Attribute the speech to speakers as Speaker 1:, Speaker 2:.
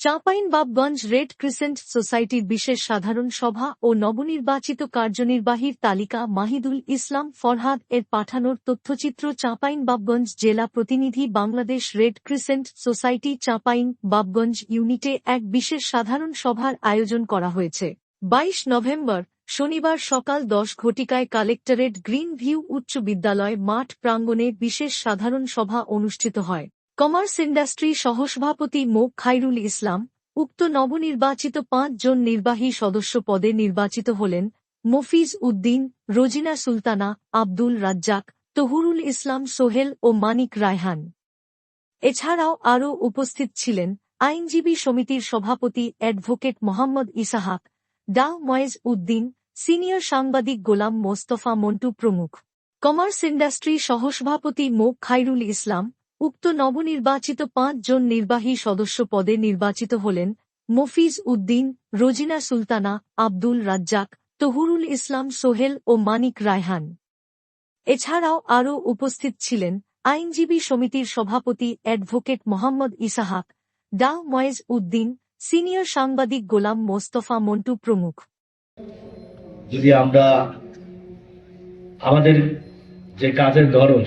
Speaker 1: Chapainawabganj red crescent সোসাইটির বিশেষ সাধারণ সভা ও নবনির্বাচিত কার্যনির্বাহীর তালিকা মাহিদুল ইসলাম ফরহাদ এর পাঠানোর তথ্যচিত্র চাঁপাইনবাবগঞ্জ জেলা প্রতিনিধি Bangladesh red crescent society Chapainawabganj ইউনিটে এক বিশেষ সাধারণ সভার আয়োজন করা হয়েছে। বাইশ নভেম্বর, শনিবার সকাল দশ ঘটিকায় কালেক্টরেট গ্রিন ভিউ উচ্চ বিদ্যালয় মাঠ প্রাঙ্গণে বিশেষ সাধারণ সভা অনুষ্ঠিত হয়। কমার্স ইন্ডাস্ট্রি সহসভাপতি মোক খাইরুল ইসলাম, উক্ত নবনির্বাচিত পাঁচ জন নির্বাহী সদস্য পদে নির্বাচিত হলেন মফিজ উদ্দিন, রোজিনা সুলতানা, আব্দুল রাজ্জাক, তহুরুল ইসলাম সোহেল ও মানিক রায়হান। এছাড়াও আরও উপস্থিত ছিলেন আইনজীবী সমিতির সভাপতি অ্যাডভোকেট মোহাম্মদ ইসাহাক ডা ময়েজ উদ্দিন, সিনিয়র সাংবাদিক গোলাম মোস্তফা মন্টু প্রমুখ। কমার্স ইন্ডাস্ট্রি সহসভাপতি মোক খাইরুল ইসলাম উক্ত নবনির্বাচিত পাঁচ জন নির্বাহী সদস্য পদে নির্বাচিত হলেন মফিজ উদ্দিন, রোজিনা সুলতানা, আব্দুল রাজ্জাক, তহুরুল ইসলাম সোহেল ও মানিক রায়হান। এছাড়াও আরও উপস্থিত ছিলেন আইনজীবী সমিতির সভাপতি অ্যাডভোকেট মোহাম্মদ ইসাহাক, ডা ময়েজ উদ্দিন, সিনিয়র সাংবাদিক গোলাম মোস্তফা মন্টু প্রমুখ।
Speaker 2: যদি আমরা আমাদের যে কাজের ধরন